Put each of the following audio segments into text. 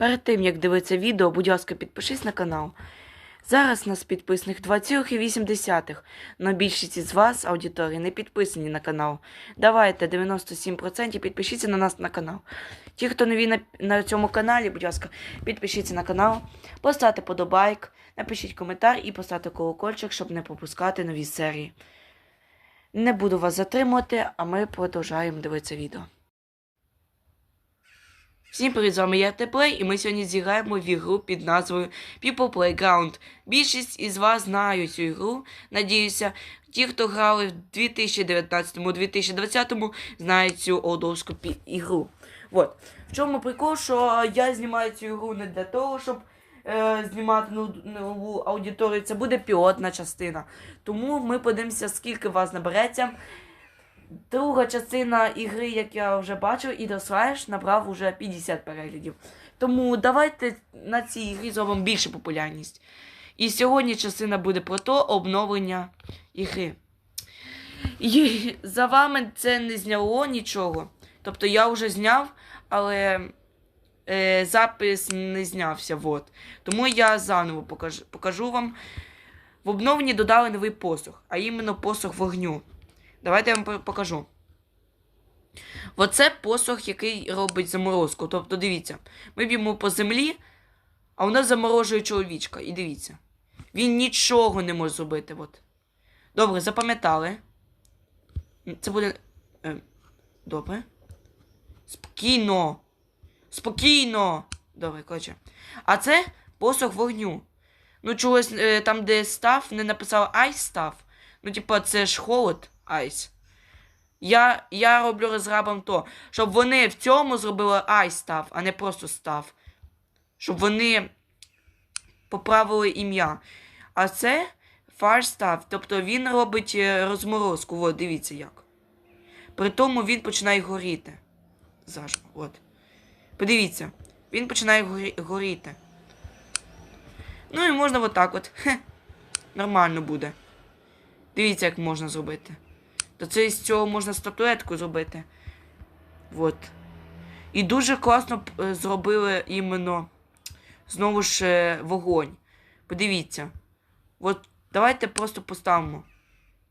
Перед тим, як дивитися відео, будь ласка, підпишись на канал. Зараз нас підписаних 2,8, но більшість із вас, аудиторії, не підписані на канал. Давайте 97% підпишіться на нас на канал. Ті, хто нові на, на цьому каналі, будь ласка, підпишіться на канал, поставте подобайк, напишіть коментар і поставте колокольчик, щоб не пропускати нові серії. Не буду вас затримувати, а ми продовжаємо дивитися відео. Всім привіт, з вами я Теплей, і ми сьогодні зіграємо в ігру під назвою People Playground. Більшість із вас знають цю ігру. Надіюся, ті, хто грали в 2019-2020, знають цю олдовську ігру. Вот. В чому прикол, що я знімаю цю ігру не для того, щоб е, знімати нову аудиторію. Це буде пілотна частина. Тому ми подивимося, скільки вас набереться. Друга частина ігри, як я вже бачив, і Slash набрав уже 50 переглядів. Тому давайте на цій ігрі зробимо більше популярність. І сьогодні частина буде про то обновлення ігри. І за вами це не зняло нічого. Тобто я вже зняв, але е, запис не знявся. Вот. Тому я заново покажу, покажу вам. В обновленні додали новий посох, а іменно посох вогню. Давайте я вам покажу. Оце посох, який робить заморозку. Тобто, дивіться, ми б'ємо по землі, а нас заморожує чоловічка. І дивіться. Він нічого не може зробити. От. Добре, запам'ятали. Це буде. Е, добре. Спокійно. Спокійно. Добре, коротше. А це посох вогню. Ну, чогось е, там, де став, не написав айс став. Ну, типа, це ж холод айс. Я, я роблю розрабам то, щоб вони в цьому зробили айс став, а не просто став. Щоб вони поправили ім'я. А це фар став, тобто він робить е, розморозку. От, дивіться як. При тому він починає горіти. Зажмо, от. Подивіться, він починає горі- горіти. Ну і можна отак от. Хе. Нормально буде. Дивіться, як можна зробити. То це з цього можна статуетку зробити. От. І дуже класно е, зробили іменно знову ж е, вогонь. Подивіться. От давайте просто поставимо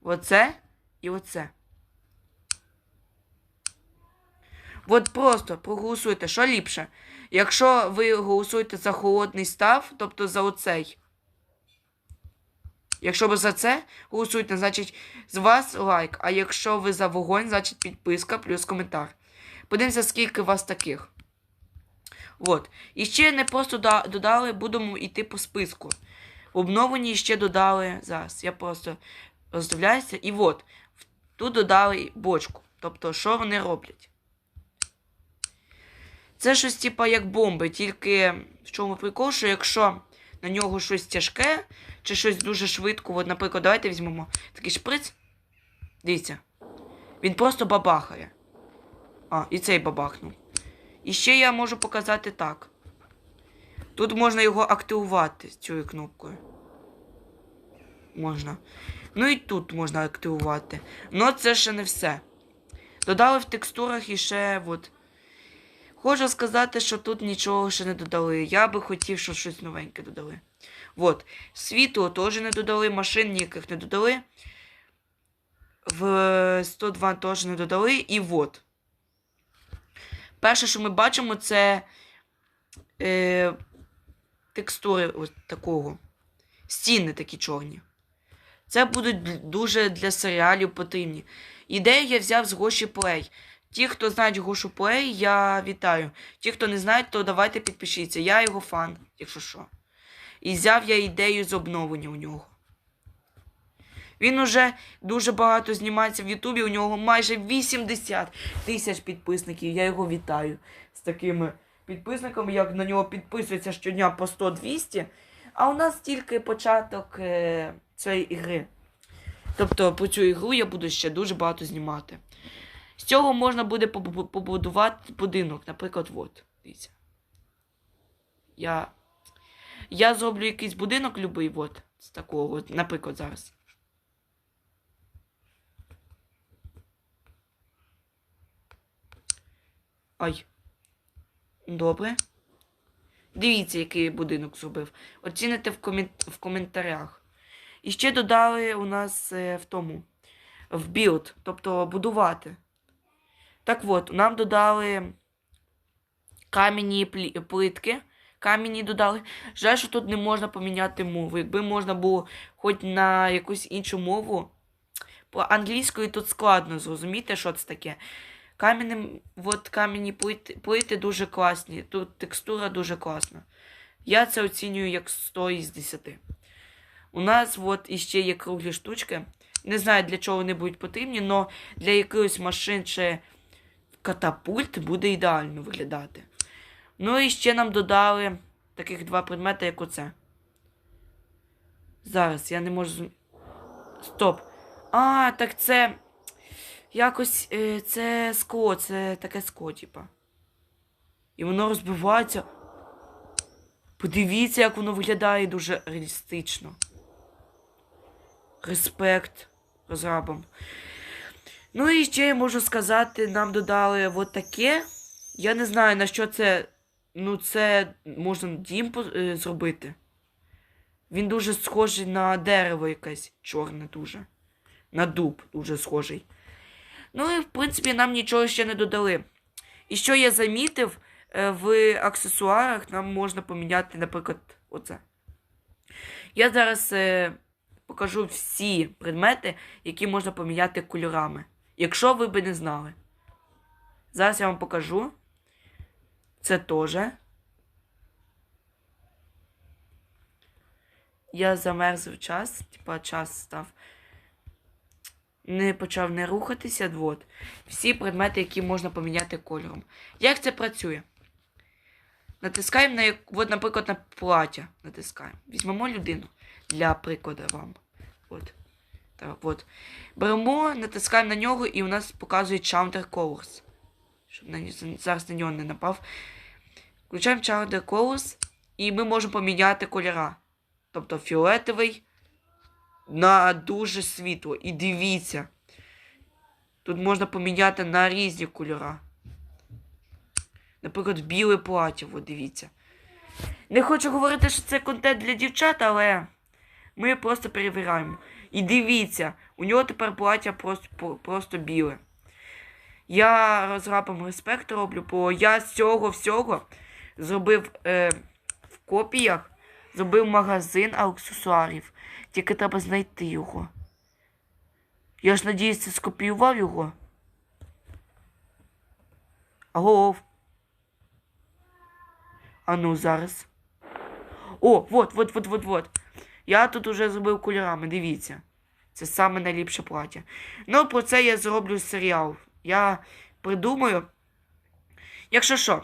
оце і оце. От просто проголосуйте, що ліпше. Якщо ви голосуєте за холодний став, тобто за оцей. Якщо ви за це голосуєте, значить з вас лайк. А якщо ви за вогонь, значить підписка плюс коментар. Подивимося, скільки вас таких. От. І ще не просто додали, будемо йти по списку. В обновленні ще додали. Зараз я просто роздивляюся. І от. Тут додали бочку. Тобто, що вони роблять? Це щось, типа, як бомби, тільки в чому прикол, що якщо на нього щось тяжке, чи щось дуже швидко. От, наприклад, давайте візьмемо такий шприц. Дивіться. Він просто бабахає. А, і цей бабахнув. І ще я можу показати так. Тут можна його активувати цією кнопкою. Можна. Ну і тут можна активувати. Ну це ще не все. Додали в текстурах і ще от. Хочу сказати, що тут нічого ще не додали. Я би хотів, щоб щось новеньке додали. Вот. Світло теж не додали, машин ніяких не додали. В 102 теж не додали. І вот. Перше, що ми бачимо, це е, текстури ось такого. Стіни такі чорні. Це будуть дуже для серіалів потрібні. Ідею я взяв з Гоші Плей. Ті, хто знають Гошу Плей, я вітаю. Ті, хто не знають, то давайте підпишіться. Я його фан, якщо що. І взяв я ідею з обновлення у нього. Він уже дуже багато знімається в Ютубі, у нього майже 80 тисяч підписників. Я його вітаю з такими підписниками, як на нього підписується щодня по 100-200. А у нас тільки початок е, цієї ігри. Тобто по цю ігру я буду ще дуже багато знімати. З цього можна буде побудувати будинок. Наприклад, от. Дивіться. Я. Я зроблю якийсь будинок любий, от, з такого, от, наприклад, зараз. Ай. Добре. Дивіться, який будинок зробив. Оціните в, комент... в коментарях. І ще додали у нас е, в тому в білд, тобто будувати. Так от, нам додали кам'яні плитки. Кам'яні додали. Жаль, що тут не можна поміняти мову. Якби можна було хоч на якусь іншу мову. По англійською тут складно зрозуміти, що це таке. Кам'яні плити, плити дуже класні. Тут текстура дуже класна. Я це оцінюю як 100 із 10. У нас от іще є круглі штучки. Не знаю, для чого вони будуть потрібні, але для якихось машин чи катапульт буде ідеально виглядати. Ну і ще нам додали таких два предмети, як оце. Зараз я не можу. Стоп. А, так це. Якось е, це скло, це таке скло, типа. І воно розбивається. Подивіться, як воно виглядає дуже реалістично. Респект розрабам. Ну і ще я можу сказати, нам додали от таке. Я не знаю, на що це. Ну, це можна дім е, зробити. Він дуже схожий на дерево якесь чорне дуже. На дуб дуже схожий. Ну і в принципі нам нічого ще не додали. І що я замітив, е, в аксесуарах нам можна поміняти, наприклад, оце. Я зараз е, покажу всі предмети, які можна поміняти кольорами. Якщо ви би не знали. Зараз я вам покажу. Це теж. Я замерзв час, типа час став. Не почав не рухатися. От. Всі предмети, які можна поміняти кольором. Як це працює? Натискаємо на от, наприклад, на плаття. Натискаємо. Візьмемо людину для прикладу вам. От. Так, от. Беремо, натискаємо на нього, і у нас показує Counter Colors. Щоб на... зараз на нього не напав. Включаємо Counter Colors, і ми можемо поміняти кольора. Тобто фіолетовий на дуже світло. І дивіться. Тут можна поміняти на різні кольора. Наприклад, біле плаття, от дивіться. Не хочу говорити, що це контент для дівчат, але ми просто перевіряємо. І дивіться, у нього тепер плаття просто, просто біле. Я розрабам респект роблю, бо я з цього всього зробив е, в копіях, зробив магазин аксесуарів. Тільки треба знайти його. Я ж надіюсь, ти скопіював його. Агов. А ну зараз. О, вот, вот, вот, вот, вот. Я тут уже зробив кольорами, дивіться. Це саме найліпше плаття. Ну, про це я зроблю серіал. Я придумаю. Якщо що,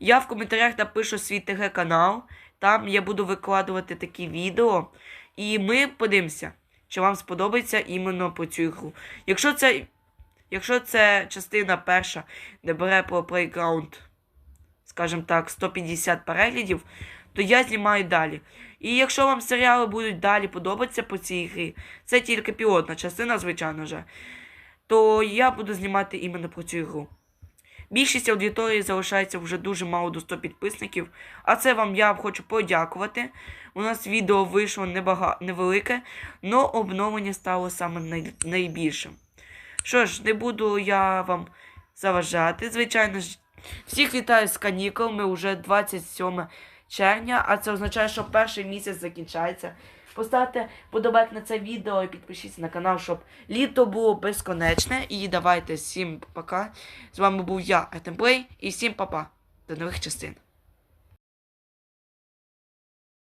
я в коментарях напишу свій ТГ канал. Там я буду викладувати такі відео. І ми подивимося, чи вам сподобається іменно по цю ігру. Якщо це. Якщо це частина перша, де бере про Playground, скажімо так, 150 переглядів, то я знімаю далі. І якщо вам серіали будуть далі подобатися по цій грі, це тільки пілотна частина, звичайно же, то я буду знімати іменно про цю ігру. Більшість аудиторії залишається вже дуже мало до 100 підписників, а це вам я хочу подякувати. У нас відео вийшло невелике, але обновлення стало саме най... найбільшим. Що ж, не буду я вам заважати. Звичайно ж, всіх вітаю з канікул. Ми вже 27 червня, а це означає, що перший місяць закінчається. Поставте подобайк на це відео і підпишіться на канал, щоб літо було безконечне. І давайте всім пока. З вами був я, Атемплей, і всім папа. До нових частин.